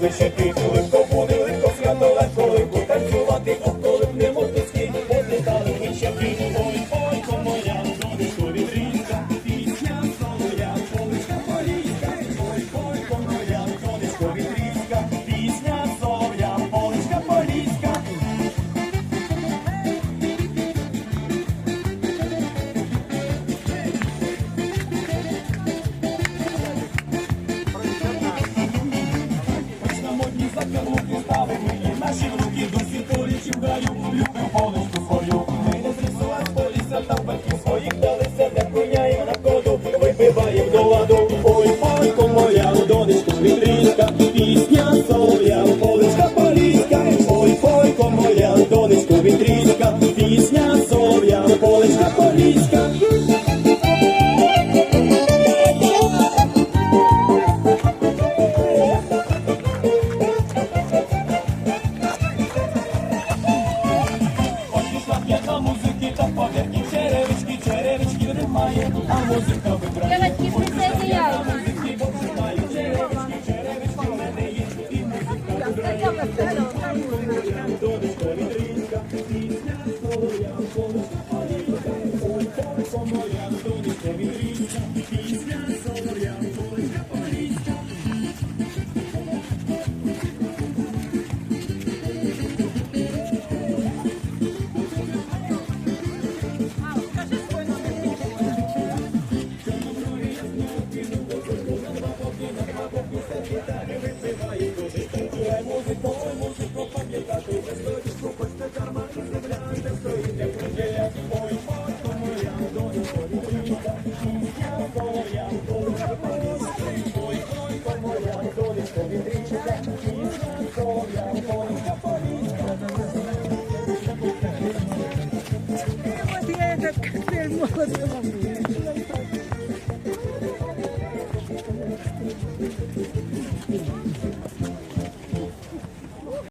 we should be. Давай до ладу, ой, панко моя, донечко світрінка, пісня солов'я, поличка поліська, ой, пойко моя, донечко вітрінка, пісня солов'я, поличка поліська. Музики та повірки, черевички, черевички немає, а музика Музику пам'ятати, без стоїть, пропасти карма і земля, не стоїть, не поділя. Beatrice da Cicci, Vittoria, poi Napoli. Prima di Eda, fermo la mia bambina.